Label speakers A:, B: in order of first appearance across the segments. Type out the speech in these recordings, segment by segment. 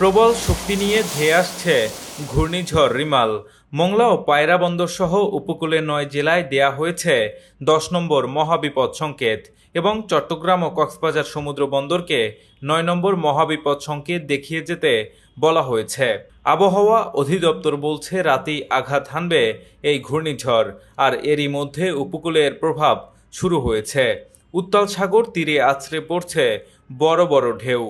A: প্রবল শক্তি নিয়ে ধেয়ে আসছে ঘূর্ণিঝড় রিমাল। মংলা ও পায়রা বন্দর সহ উপকূলের নয় জেলায় দেয়া হয়েছে দশ নম্বর মহাবিপদ সংকেত এবং চট্টগ্রাম ও কক্সবাজার সমুদ্র বন্দরকে নয় নম্বর মহাবিপদ সংকেত দেখিয়ে যেতে বলা হয়েছে। আবহাওয়া অধিদপ্তর বলছে রাতেই আঘাত হানবে এই ঘূর্ণিঝড় আর এরই মধ্যে উপকূলের প্রভাব শুরু হয়েছে। উত্তাল সাগর তীরে আছড়ে পড়ছে বড় বড় ঢেউ।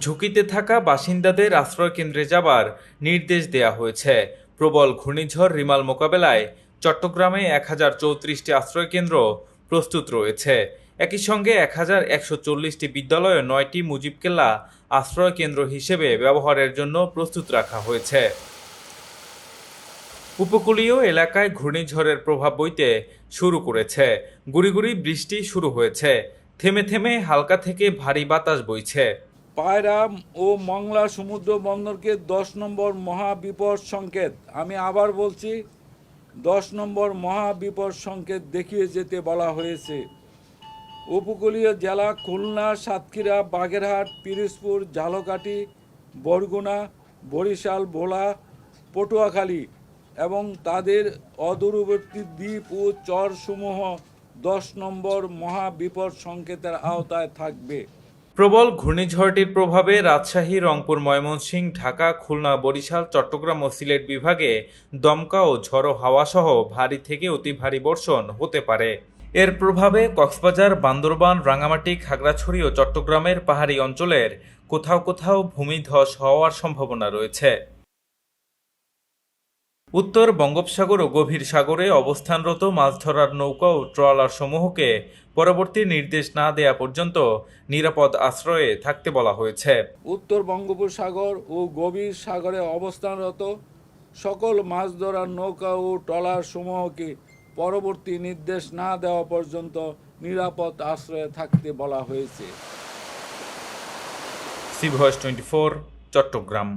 A: ঝুঁকিতে থাকা বাসিন্দাদের আশ্রয়কেন্দ্রে যাবার নির্দেশ দেয়া হয়েছে। প্রবল ঘূর্ণিঝড় রিমাল মোকাবেলায় চট্টগ্রামে এক হাজার চৌত্রিশটি আশ্রয়কেন্দ্র প্রস্তুত রয়েছে। একই সঙ্গে এক হাজার একশো চল্লিশটি বিদ্যালয় নয়টি মুজিবকেল্লা আশ্রয়কেন্দ্র হিসেবে ব্যবহারের জন্য প্রস্তুত রাখা হয়েছে। উপকূলীয় এলাকায় ঘূর্ণিঝড়ের প্রভাব বইতে শুরু করেছে। গুড়ি বৃষ্টি শুরু হয়েছে। থেমে থেমে হালকা থেকে ভারী বাতাস বইছে।
B: পায়রা ও মংলা সমুদ্র বন্দরকে দশ নম্বর মহাবিপদ সংকেত। আমি আবার বলছি, দশ নম্বর মহাবিপদ সংকেত দেখিয়ে যেতে বলা হয়েছে। উপকূলীয় জেলা খুলনা, সাতক্ষীরা, বাগেরহাট, পিরিজপুর, ঝালকাঠি, বরগুনা, বরিশাল, ভোলা, পটুয়াখালী এবং তাদের অদূরবর্তী দ্বীপ ও চরসমূহ দশ নম্বর মহাবিপদ সংকেতের আওতায় থাকবে।
A: প্রবল ঘূর্ণিঝড়টির প্রভাবে রাজশাহী, রংপুর, ময়মনসিংহ, ঢাকা, খুলনা, বরিশাল, চট্টগ্রাম ও সিলেট বিভাগে দমকা ও ঝড়ো হাওয়া সহ ভারী থেকে অতি ভারী বর্ষণ হতে পারে। এর প্রভাবে কক্সবাজার, বান্দরবান রাঙামাটি খাগড়াছড়ি ও চট্টগ্রামের পাহাড়ি অঞ্চলের কোথাও কোথাও ভূমিধস হওয়ার সম্ভাবনা রয়েছে। উত্তর বঙ্গোপসাগর ও গভীর সাগরে অবস্থানরত মাছ ধরার নৌকা ও ট্রলার সমূহকে পরবর্তী নির্দেশ না দেয়া পর্যন্ত নিরাপদ আশ্রয়ে থাকতে বলা হয়েছে।
B: উত্তর বঙ্গোপসাগর ও গভীর সাগরে অবস্থানরত সকল মাছ ধরার নৌকা ও ট্রলার সমূহকে পরবর্তী নির্দেশ না দেওয়া পর্যন্ত নিরাপদ আশ্রয়ে থাকতে বলা হয়েছে।
A: C voice twenty four Chattogram.